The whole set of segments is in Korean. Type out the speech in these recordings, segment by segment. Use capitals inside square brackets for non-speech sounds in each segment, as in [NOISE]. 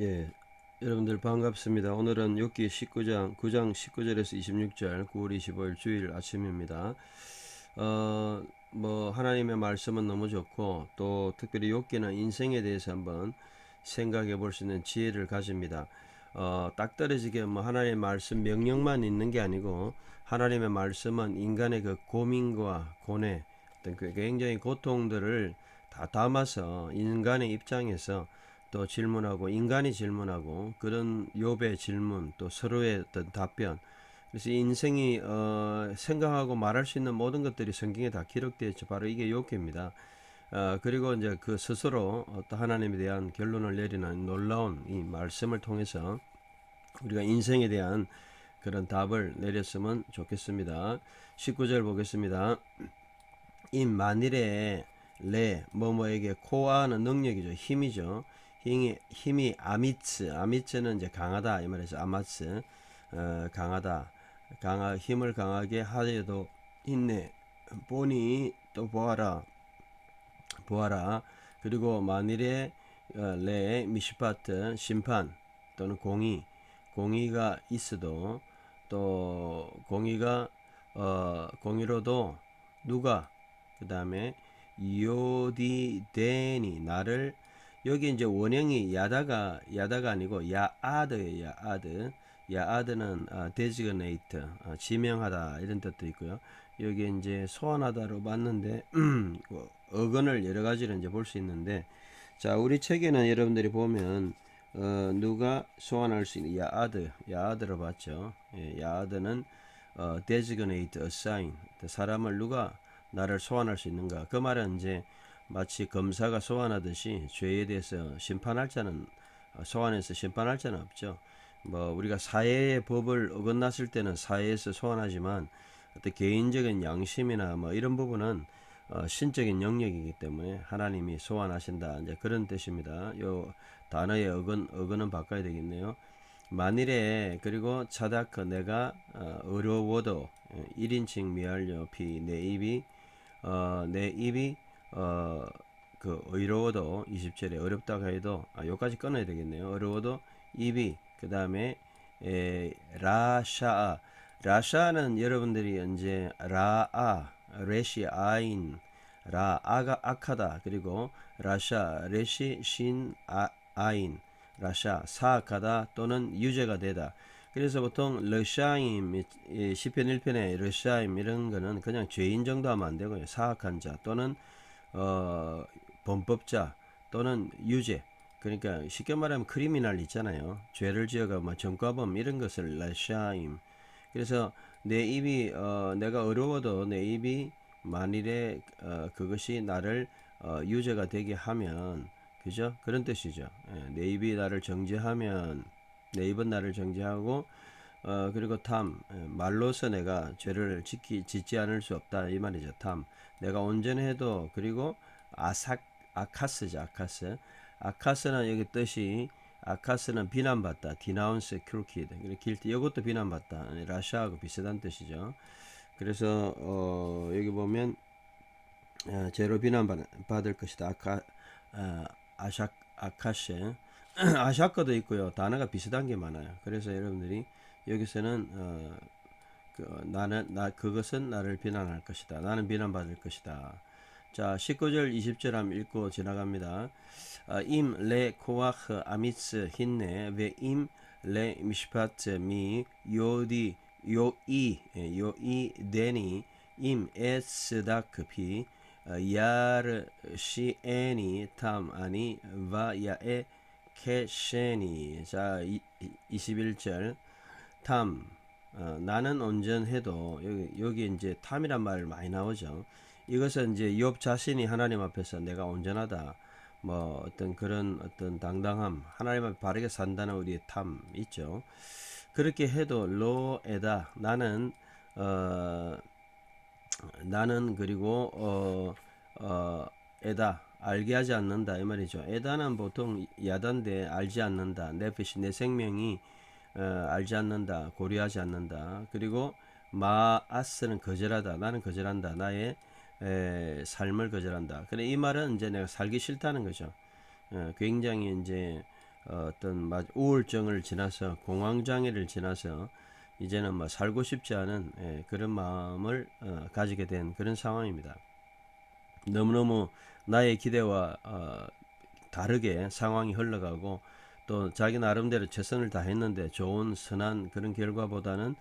예, 여러분들 반갑습니다. 오늘은 욥기 19장 9장 19절에서 26절 9월 25일 주일 아침입니다. 어, 뭐 하나님의 말씀은 너무 좋고 또 특별히 욥기는 인생에 대해서 한번 생각해 볼 수 있는 지혜를 가집니다. 어, 딱 떨어지게 뭐 하나님의 말씀 명령만 있는 게 아니고 하나님의 말씀은 인간의 그 고민과 고뇌 어떤 그 굉장히 고통들을 다 담아서 인간의 입장에서 또 질문하고 인간이 질문하고 그런 욥의 질문 또 서로의 어떤 답변 그래서 인생이 어, 생각하고 말할 수 있는 모든 것들이 성경에 다 기록되어 있죠. 바로 이게 욥기입니다. 어, 그리고 이제 그 스스로 어떤 하나님에 대한 결론을 내리는 놀라운 이 말씀을 통해서 우리가 인생에 대한 그런 답을 내렸으면 좋겠습니다. 19절 보겠습니다. 인 만일에 레 뭐뭐에게 코아는 능력이죠. 힘이죠. 힘이, 힘이 아미츠 아미츠는 이제 강하다 이 말이죠. 아마츠 어, 강하다. 강하 힘을 강하게 하여도 있네. 보니 또 보아라. 보아라. 그리고 만일에 어, 레 미시파트 심판 또는 공의 공의가 있어도 또 공의가 어 공의로도 누가 그 다음에 요디데니 나를 여기 이제 원형이 야다가 야다가 아니고 야아드예요 야아드. 야아드는 어, designate 어, 지명하다 이런 뜻도 있고요. 여기 이제 소환하다로 봤는데 뭐 [CLEARS THROAT] 어근을 여러 가지로 이제 볼 수 있는데 자 우리 책에는 여러분들이 보면 어, 누가 소환할 수 있는 야아드 야아드로 봤죠. 예, 야아드는 어, designate assign. 사람을 누가 나를 소환할 수 있는가. 그 말은 이제 마치 검사가 소환하듯이 죄에 대해서 심판할 자는 어, 소환해서 심판할 자는 없죠. 뭐 우리가 사회의 법을 어긋났을 때는 사회에서 소환하지만 어떤 개인적인 양심이나 뭐 이런 부분은 어, 신적인 영역이기 때문에 하나님이 소환하신다 이제 그런 뜻입니다. 요 단어의 어근 어근은 바꿔야 되겠네요. 만일에 그리고 차다크 내가 어, 어려워도 1인칭 미알려 피내 입이 어, 내 입이 어, 그 의로워도 20절에 어렵다고 해도 아, 요까지 끊어야 되겠네요. 어려워도 입이 그 다음에 라샤아 라샤는 여러분들이 이제 라아 레시 아인 라아가 악하다. 그리고 라샤 레시 신 아, 아인 라샤 사악하다 또는 유죄가 되다. 그래서 보통 러샤임 시편 1편에 러샤임 이런 거는 그냥 죄인 정도 하면 안 되고요. 사악한 자 또는 어, 범법자 또는 유죄 그러니까 쉽게 말하면 크리미널 있잖아요. 죄를 지어가 뭐 전과범 이런 것을 라샤임. 그래서 내 입이 어, 내가 어려워도 내 입이 만일에 어, 그것이 나를 어, 유죄가 되게 하면 그죠? 그런 뜻이죠. 예, 내 입이 나를 정죄하면 내 입은 나를 정죄하고 어, 그리고 탐 예, 말로서 내가 죄를 지키 짓지 않을 수 없다 이 말이죠. 탐 내가 온전해도 그리고 아삭 아카스죠. 아카스 아카스는 여기 뜻이 아카스는 비난받다. 디나운스 큐키드. 길티 이것도 비난받다. 라샤하고 비슷한 뜻이죠. 그래서 어, 여기 보면 어, 죄로 비난받을 것이다. 아카 어, 아샥 아카셰 아샤커도 있고요. 단어가 비슷한 게 많아요. 그래서 여러분들이 여기서는 어, 그, 나는 나 그것은 나를 비난할 것이다. 나는 비난받을 것이다. 자, 19절 20절 한번 읽고 지나갑니다. 아, 임, 레, 코아흐, 아미츠, 힌네, 베, 임, 레, 미시파트, 미, 요디, 요이, 예, 요이, 데니, 임, 에스다크, 피, 아, 야르, 시, 에니, 탐, 아니, 바, 야에, 케셰니. 자, 21절. 탐, 어, 나는 온전해도 여기, 여기 이제 탐이란 말 많이 나오죠. 이것은 이제 욥 자신이 하나님 앞에서 내가 온전하다. 뭐 어떤 그런 어떤 당당함, 하나님 앞에 바르게 산다는 우리의 탐 있죠. 그렇게 해도 로에다 나는 어 나는 그리고 어 어, 에다 알게 하지 않는다 이 말이죠. 에다는 보통 야단데 알지 않는다. 내 뜻이 내 생명이 어, 알지 않는다. 고려하지 않는다. 그리고 마아스는 거절하다. 나는 거절한다. 나의 에, 삶을 거절한다. 그래 이 말은 이제 내가 살기 싫다는 거죠. 어, 굉장히 이제 어, 어떤 마- 우울증을 지나서 공황 장애를 지나서 이제는 뭐 살고 싶지 않은 예, 그런 마음을 어, 가지게 된 그런 상황입니다. 너무너무 나의 기대와 어, 다르게 상황이 흘러가고 또 자기 나름대로 최선을 다했는데 좋은 선한 그런 결과보다는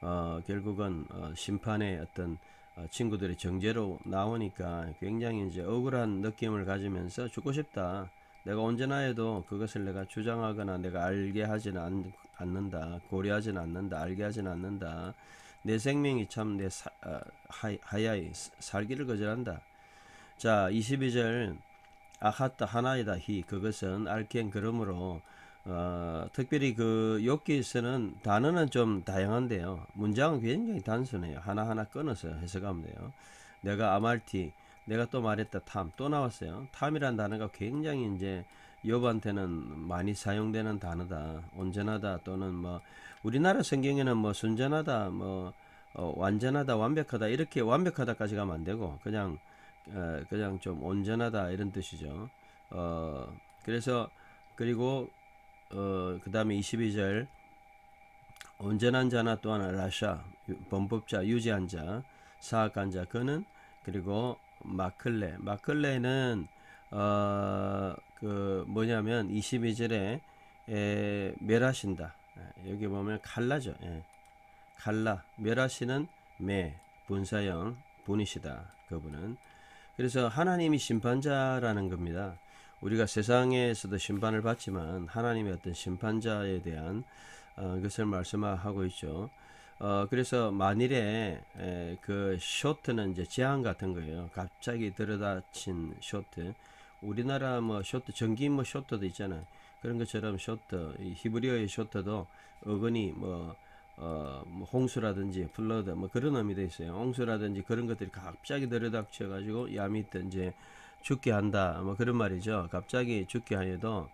어, 결국은 어, 심판의 어떤 어, 친구들의 정죄로 나오니까 굉장히 이제 억울한 느낌을 가지면서 죽고 싶다. 내가 언제나 해도 그것을 내가 주장하거나 내가 알게 하지는 않, 않는다. 고려하지는 않는다. 알게 하지는 않는다. 내 생명이 참내 어, 하야이 살기를 거절한다. 자, 22절 아하타 하나이다 히 그것은 알켄 그러므로 어, 특별히 그 욥기에서는 단어는 좀 다양한데요. 문장은 굉장히 단순해요. 하나하나 끊어서 해석하면 돼요. 내가 아말티 내가 또 말했다 탐 또 나왔어요. 탐이란 단어가 굉장히 이제 욥한테는 많이 사용되는 단어다. 온전하다 또는 뭐 우리나라 성경에는 뭐 순전하다 뭐 어, 완전하다 완벽하다 이렇게 완벽하다까지 가면 안 되고 그냥 어, 그냥 좀 온전하다 이런 뜻이죠. 어, 그래서 그리고 어, 그 다음에 22절. 온전한 자나 또한 라샤 유- 범법자 유지한 자 사악한 자 그는 그리고 마클레. 마클레는 어, 그 뭐냐면 22절에 에, 멸하신다. 예, 여기 보면 칼라죠. 예. 칼라. 멸하시는 매 분사형 분이시다. 그분은. 그래서 하나님이 심판자라는 겁니다. 우리가 세상에서도 심판을 받지만 하나님의 어떤 심판자에 대한 어, 것을 말씀하고 있죠. 어, 그래서 만일에 에, 그 쇼트는 이제 제한 같은 거예요. 갑자기 들여다친 쇼트. 우리나라 뭐 쇼트 전기 뭐 쇼트도 있잖아요. 그런 것처럼 쇼트, 이 히브리어의 쇼트도 어근이 뭐 어, 뭐 홍수라든지 플러드 뭐 그런 의미도 있어요. 홍수라든지 그런 것들이 갑자기 들여닥쳐 가지고 야미 때 이제 죽게 한다. 뭐 그런 말이죠. 갑자기 죽게 하여도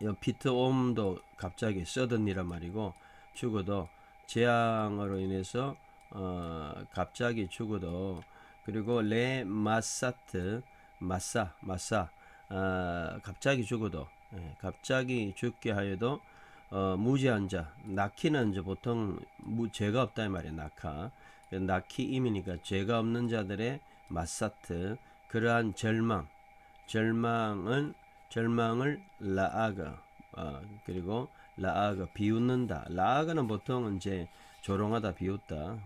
이 피트 옴도 갑자기 서든이란 말이고 죽어도 재앙으로 인해서 어 갑자기 죽어도 그리고 레 마사트 마사 마사 어 갑자기 죽어도 예, 갑자기 죽게 하여도 어, 무지한 자, 낙희는 이제 보통 무, 죄가 없다 이 말이에요. 낙하. 낙희 임이니까 죄가 없는 자들의 마사트 그러한 절망, 절망은 절망을 라아가 어, 그리고 라아가 비웃는다. 라아가는 보통 이제 조롱하다, 비웃다.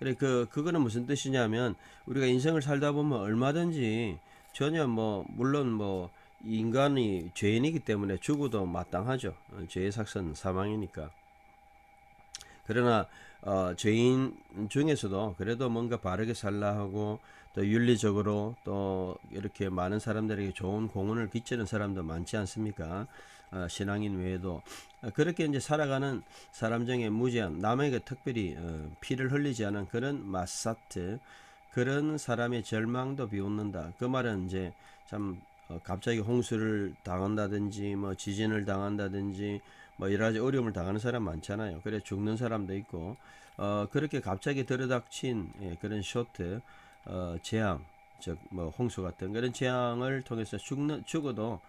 그래 그 그거는 무슨 뜻이냐면 우리가 인생을 살다 보면 얼마든지 전혀 뭐 물론 뭐 인간이 죄인이기 때문에 죽어도 마땅하죠. 어, 죄의 삭선 사망이니까. 그러나 어, 죄인 중에서도 그래도 뭔가 바르게 살라 하고 또 윤리적으로 또 이렇게 많은 사람들에게 좋은 공헌을 끼치는 사람도 많지 않습니까? 어, 신앙인 외에도 어, 그렇게 이제 살아가는 사람 중에 무지한 남에게 특별히 어, 피를 흘리지 않은 그런 마사트 그런 사람의 절망도 비웃는다. 그 말은 이제 참 어, 갑자기 홍수를 당한다든지 뭐 지진을 당한다든지 뭐 여러 가지 어려움을 당하는 사람 많잖아요. 그래 죽는 사람도 있고 어 그렇게 갑자기 들여닥친 예, 그런 쇼트 어 재앙 즉 뭐 홍수 같은 그런 재앙을 통해서 죽는 죽어도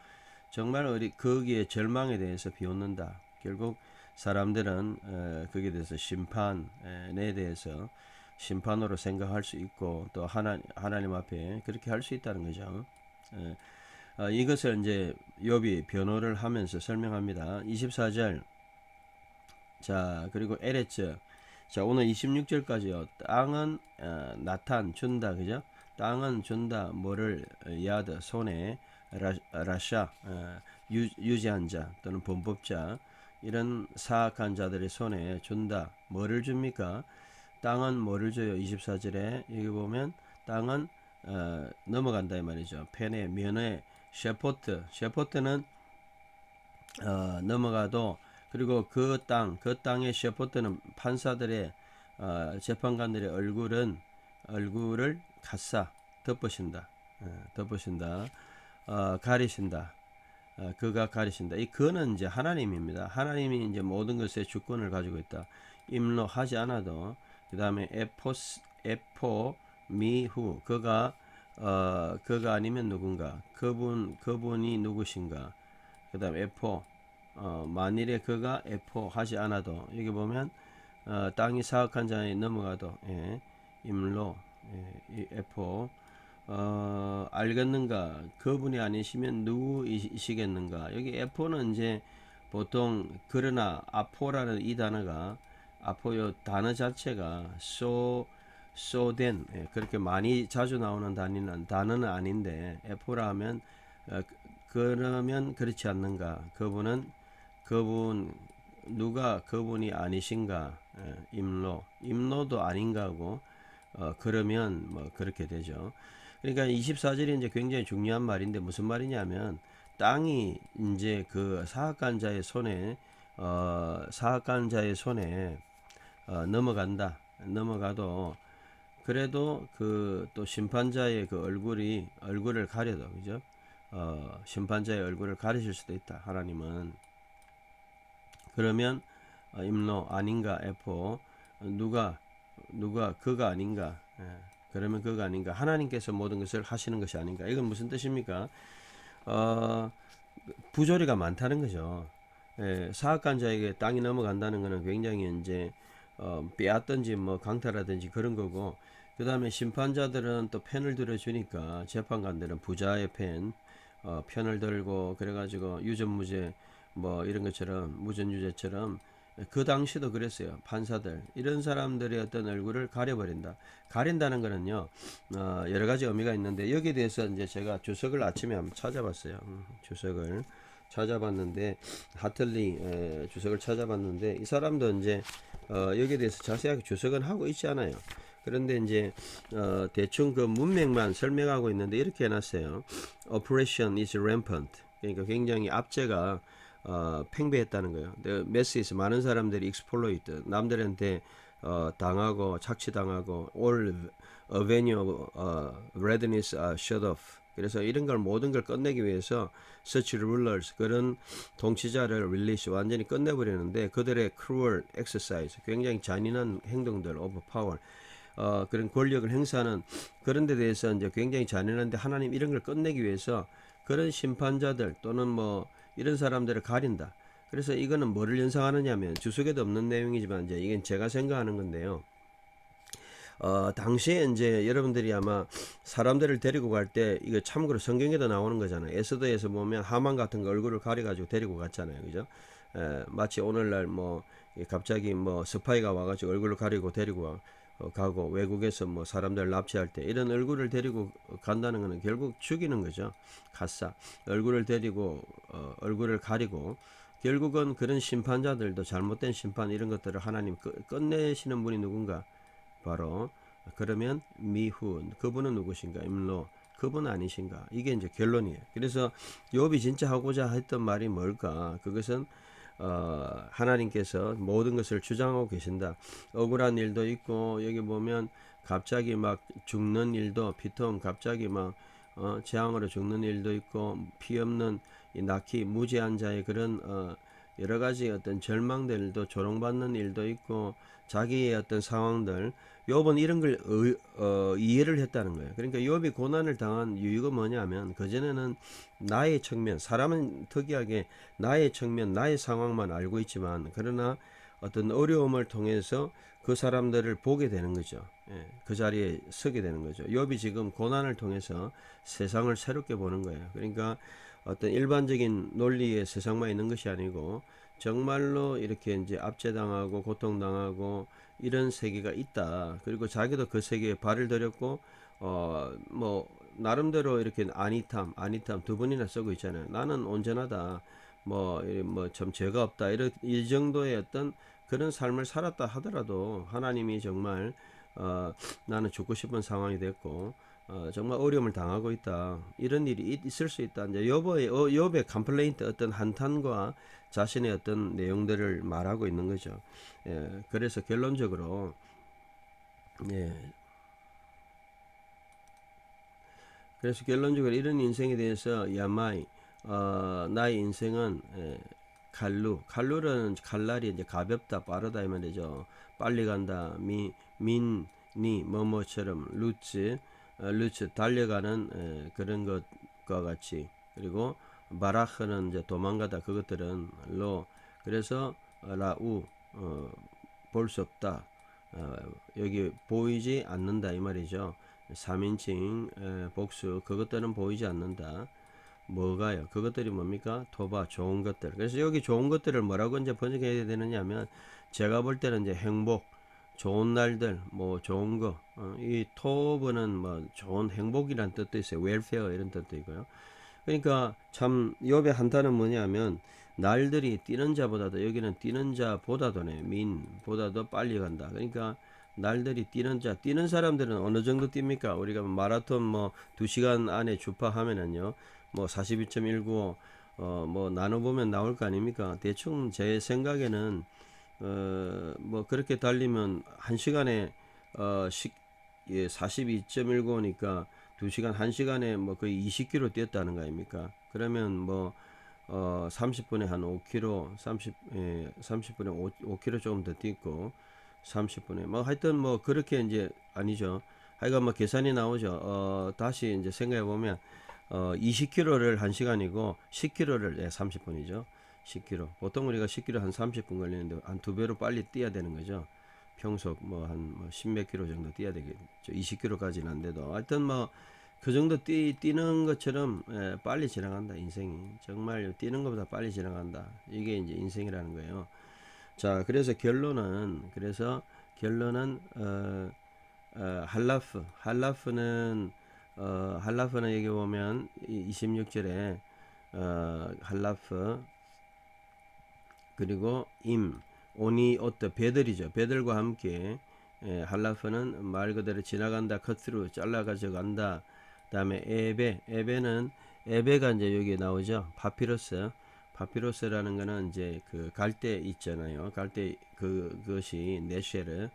정말 우리 거기에 절망에 대해서 비웃는다. 결국 사람들은 어, 거기에 대해서 심판에 대해서 심판으로 생각할 수 있고 또 하나 하나님 앞에 그렇게 할 수 있다는 거죠. 예. 어, 이것을 이제 욥이 변호를 하면서 설명합니다. 24절. 자, 그리고 에레츠. 자, 오늘 26절까지요. 땅은 어, 나탄 준다. 그죠? 땅은 준다. 뭐를 어, 야드 손에 라, 라샤 어, 유, 유지한 자 또는 범법자 이런 사악한 자들의 손에 준다. 뭐를 줍니까? 땅은 뭐를 줘요? 24절에 여기 보면 땅은 어, 넘어간다 이 말이죠. 펜에 면에 셰포트 셰포트는 어, 넘어가도 그리고 그 땅, 그 땅의 셰포트는 판사들의 어, 재판관들의 얼굴은 얼굴을 가싸 덮으신다. 어, 덮으신다. 어, 가리신다. 어, 그가 가리신다. 이 그는 이제 하나님입니다. 하나님이 이제 모든 것의 주권을 가지고 있다. 임로하지 않아도 그 다음에 에포스 에포 미후 그가 어 그가 아니면 누군가 그분 그분이 누구신가. 그다음 F4 어, 만일에 그가 F4 하지 않아도 여기 보면 어, 땅이 사악한 자에 넘어가도 예, 임로 예, 이 F4 어, 알겠는가? 그분이 아니시면 누구이시겠는가? 여기 F4는 이제 보통 그러나 아포라는 이 단어가 아포요 단어 자체가 so so된 예, 그렇게 많이 자주 나오는 단어는 단어는 아닌데 F라 하면 어, 그- 그러면 그렇지 않는가 그분은 그분 누가 그분이 아니신가 예, 임로 임로도 아닌가고 어, 그러면 뭐 그렇게 되죠. 그러니까 24절이 이제 굉장히 중요한 말인데 무슨 말이냐면 땅이 이제 그 사악간자의 손에 어, 사악간자의 손에 어, 넘어간다. 넘어가도 그래도 그 또 심판자의 그 얼굴이 얼굴을 가려도 그죠? 어, 심판자의 얼굴을 가리실 수도 있다. 하나님은 그러면 어, 임로 아닌가 에포 누가 누가 그가 아닌가 예, 그러면 그가 아닌가 하나님께서 모든 것을 하시는 것이 아닌가 이건 무슨 뜻입니까? 어, 부조리가 많다는 거죠. 예, 사악한 자에게 땅이 넘어간다는 것은 굉장히 이제 어, 빼앗든지 뭐 강탈하든지 그런 거고 그 다음에 심판자들은 또 편을 들어주니까 재판관들은 부자의 편 어, 편을 들고 그래가지고 유전무죄 뭐 이런 것처럼 무전유죄처럼 그 당시도 그랬어요. 판사들. 이런 사람들의 어떤 얼굴을 가려버린다. 가린다는 거는요 어, 여러 가지 의미가 있는데 여기에 대해서 이제 제가 주석을 아침에 한번 찾아봤어요. 음, 주석을 찾아봤는데 하틀리 에, 주석을 찾아봤는데 이 사람도 이제 어, 여기에 대해서 자세하게 주석은 하고 있지 않아요. 그런데 이제 어, 대충 그 문맥만 설명하고 있는데 이렇게 해놨어요. Operation is rampant. 그러니까 굉장히 압제가 어, 팽배했다는 거예요. Masses 많은 사람들이 exploit 남들한테 어, 당하고 착취당하고 all avenue of uh, readiness are shut off. 그래서 이런 걸 모든 걸 끝내기 위해서 such rulers 그런 통치자를 release 완전히 끝내버리는데 그들의 cruel exercise 굉장히 잔인한 행동들 of power 어, 그런 권력을 행사하는 그런 데 대해서 이제 굉장히 잔인한데 하나님 이런 걸 끝내기 위해서 그런 심판자들 또는 뭐 이런 사람들을 가린다. 그래서 이거는 뭐를 연상하느냐면 주석에도 없는 내용이지만 이제 이건 제가 생각하는 건데요. 어, 당시에 이제 여러분들이 아마 사람들을 데리고 갈 때 이거 참고로 성경에도 나오는 거잖아요. 에스더에서 보면 하만 같은 거 얼굴을 가려가지고 데리고 갔잖아요. 그죠? 에, 마치 오늘날 뭐이 갑자기 뭐 스파이가 와가지고 얼굴을 가리고 데리고 와- 어, 가고 외국에서 뭐 사람들 납치할 때 이런 얼굴을 데리고 간다는 거는 결국 죽이는 거죠. 가싸 얼굴을 데리고 어, 얼굴을 가리고 결국은 그런 심판자들도 잘못된 심판 이런 것들을 하나님 끝- 끝내시는 분이 누군가 바로 그러면 미훈 그분은 누구신가 임로 그분 아니신가 이게 이제 결론이에요. 그래서 욥이 진짜 하고자 했던 말이 뭘까? 그것은 어, 하나님께서 모든 것을 주장하고 계신다. 억울한 일도 있고 여기 보면 갑자기 막 죽는 일도 피통 갑자기 막 어, 재앙으로 죽는 일도 있고 피 없는 이 낙희 무지한 자의 그런 어, 여러 가지 어떤 절망들도 조롱받는 일도 있고 자기의 어떤 상황들 욥은 이런 걸 의- 어, 이해를 했다는 거예요. 그러니까 욥이 고난을 당한 이유가 뭐냐면 그전에는 나의 측면 사람은 특이하게 나의 측면 나의 상황만 알고 있지만 그러나 어떤 어려움을 통해서 그 사람들을 보게 되는 거죠. 예, 그 자리에 서게 되는 거죠. 욥이 지금 고난을 통해서 세상을 새롭게 보는 거예요. 그러니까 어떤 일반적인 논리의 세상만 있는 것이 아니고 정말로 이렇게 이제 압제당하고 고통당하고 이런 세계가 있다. 그리고 자기도 그 세계에 발을 들였고 어 뭐 나름대로 이렇게 아니탐 아니탐 두 번이나 쓰고 있잖아요. 나는 온전하다. 뭐뭐좀 죄가 없다. 이런 이 정도의 어떤 그런 삶을 살았다 하더라도 하나님이 정말 어 나는 죽고 싶은 상황이 됐고 어, 정말 어려움을 당하고 있다. 이런 일이 있, 을 수 있다. 이제 여보의 어, 욥의 컴플레인트 어떤 한탄과 자신의 어떤 내용들을 말하고 있는 거죠. 예, 그래서 결론적으로 예. 그래서 결론적으로 이런 인생에 대해서 야마이 어, 나의 인생은 예, 칼루 칼루는 칼날이 이제 가볍다 빠르다 이 말이죠. 빨리 간다 미 민니 뭐뭐처럼 루츠 어, 루츠 달려가는 에, 그런 것과 같이 그리고 바라흐는 이제 도망가다 그것들은 로 그래서 라우 어, 볼 수 없다. 어, 여기 보이지 않는다 이 말이죠. 3인칭 에, 복수 그것들은 보이지 않는다. 뭐가요? 그것들이 뭡니까? 토바 좋은 것들. 그래서 여기 좋은 것들을 뭐라고 이제 번역해야 되느냐면 제가 볼 때는 이제 행복, 좋은 날들, 뭐 좋은 거. 어, 이 토브는 뭐 좋은 행복이란 뜻도 있어요. 웰페어 이런 뜻도 있고요. 그러니까 참 욥의 한탄은 뭐냐면 날들이 뛰는 자보다도 여기는 뛰는 자보다도네 민보다도 빨리 간다. 그러니까 날들이 뛰는 자 뛰는 사람들은 어느 정도 뜁니까? 우리가 마라톤 뭐 2시간 안에 주파하면은요. 뭐 42.195 어 뭐 나눠 보면 나올 거 아닙니까? 대충 제 생각에는 어 뭐 그렇게 달리면 1시간에 어 식 예, 42.195니까 2시간 1시간에 뭐 거의 20km 뛰었다는 거 아닙니까? 그러면 뭐 어, 30분에 한 5km, 30, 예, 30분에 5, 5km 조금 더 뛰고, 30분에, 뭐 하여튼 뭐 그렇게 이제 아니죠. 하여간 뭐 계산이 나오죠. 어, 다시 이제 생각해 보면, 어, 20km를 1시간이고, 10km를 예, 30분이죠. 10km. 보통 우리가 10km 한 30분 걸리는데, 한 두 배로 빨리 뛰어야 되는 거죠. 평속 뭐한뭐 10몇 킬로 정도 뛰어야 되겠죠. 20km까지는 안 돼도. 하여튼 뭐, 그 정도 뛰, 뛰는 것처럼 예, 빨리 지나간다 인생이 정말 뛰는 것보다 빨리 지나간다 이게 이제 인생이라는 거예요 자 그래서 결론은 그래서 결론은 어, 어, 할라프 할라프는 어, 할라프는 여기 보면 26절에 어, 할라프 그리고 임 오니 어떠 배들이죠. 배들과 함께 예, 할라프는 말 그대로 지나간다 컷으로 잘라가져 간다. 그다음에 에베 에베는 에베가 이제 여기 나오죠. 파피루스. 파피루스라는 거는 이제 그 갈대 있잖아요. 갈대 그 그것이 네쉐르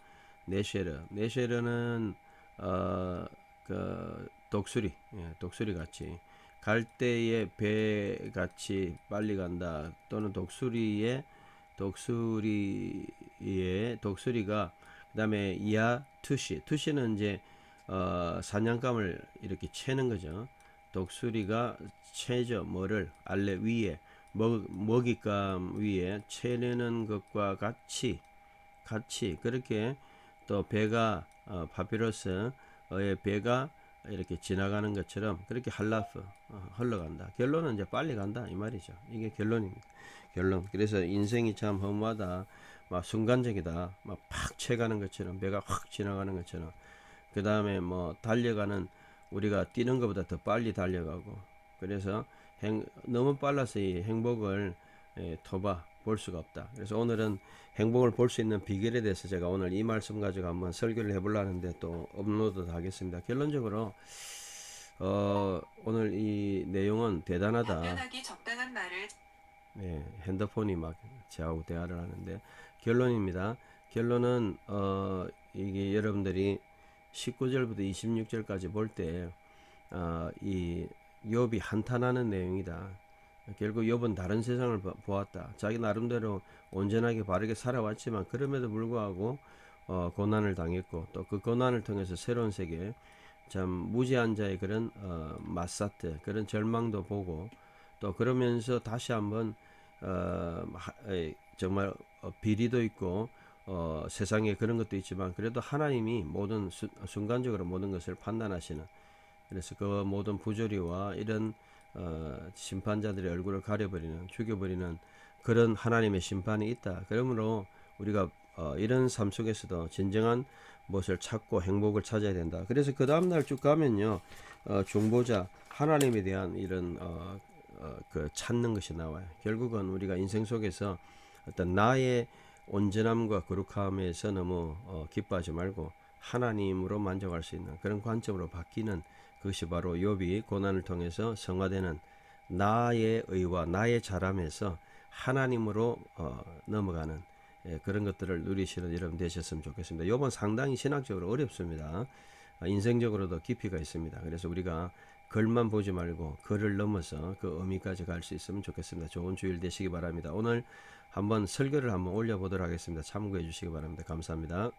네쉐르. 네쉐르는 어 그 독수리 예, 독수리 같이 갈대의 배 같이 빨리 간다. 또는 독수리의 독수리의 독수리가 그다음에 이야 투시. 투시는 이제 어, 사냥감을 이렇게 채는 거죠. 독수리가 채죠. 뭐를? 알레 위에. 먹, 먹잇감 위에 채내는 것과 같이 같이. 그렇게 또 배가 어, 파피러스의 배가 이렇게 지나가는 것처럼 그렇게 할라프 어, 흘러간다. 결론은 이제 빨리 간다 이 말이죠. 이게 결론입니다. 결론. 그래서 인생이 참 허무하다. 막 순간적이다. 막 팍 채가는 것처럼 배가 확 지나가는 것처럼 그 다음에 뭐 달려가는 우리가 뛰는 것보다 더 빨리 달려가고 그래서 행, 너무 빨라서 이 행복을 예, 터봐 볼 수가 없다. 그래서 오늘은 행복을 볼 수 있는 비결에 대해서 제가 오늘 이 말씀 가지고 한번 설교를 해보려는데 또 업로드 하겠습니다. 결론적으로 어, 오늘 이 내용은 대단하다. 네, 핸드폰이 막 저하고 대화를 하는데 결론입니다. 결론은 어, 이게 여러분들이 19절부터 26절까지 볼 때, 어, 이 욥이 한탄하는 내용이다. 결국 욥은 다른 세상을 보- 보았다. 자기 나름대로 온전하게 바르게 살아왔지만 그럼에도 불구하고 어, 고난을 당했고 또 그 고난을 통해서 새로운 세계, 참 무지한 자의 그런 어, 마사트 그런 절망도 보고 또 그러면서 다시 한번 어, 하- 에, 정말 어, 비리도 있고 어, 세상에 그런 것도 있지만 그래도 하나님이 모든 수, 순간적으로 모든 것을 판단하시는 그래서 그 모든 부조리와 이런 어, 심판자들의 얼굴을 가려버리는 죽여버리는 그런 하나님의 심판이 있다. 그러므로 우리가 어, 이런 삶 속에서도 진정한 무엇을 찾고 행복을 찾아야 된다. 그래서 그 다음 날 쭉 가면요, 어, 중보자 하나님에 대한 이런 어, 어, 그 찾는 것이 나와요. 결국은 우리가 인생 속에서 어떤 나의 온전함과 거룩함에서 너무 어, 기뻐하지 말고 하나님으로 만족할 수 있는 그런 관점으로 바뀌는 그것이 바로 욥이 고난을 통해서 성화되는 나의 의와 나의 잘함에서 하나님으로 어, 넘어가는 예, 그런 것들을 누리시는 여러분 되셨으면 좋겠습니다. 욥은 상당히 신학적으로 어렵습니다. 아, 인생적으로도 깊이가 있습니다. 그래서 우리가 글만 보지 말고 글을 넘어서 그 의미까지 갈 수 있으면 좋겠습니다. 좋은 주일 되시기 바랍니다. 오늘 한번 설교를 한번 올려보도록 하겠습니다. 참고해 주시기 바랍니다. 감사합니다.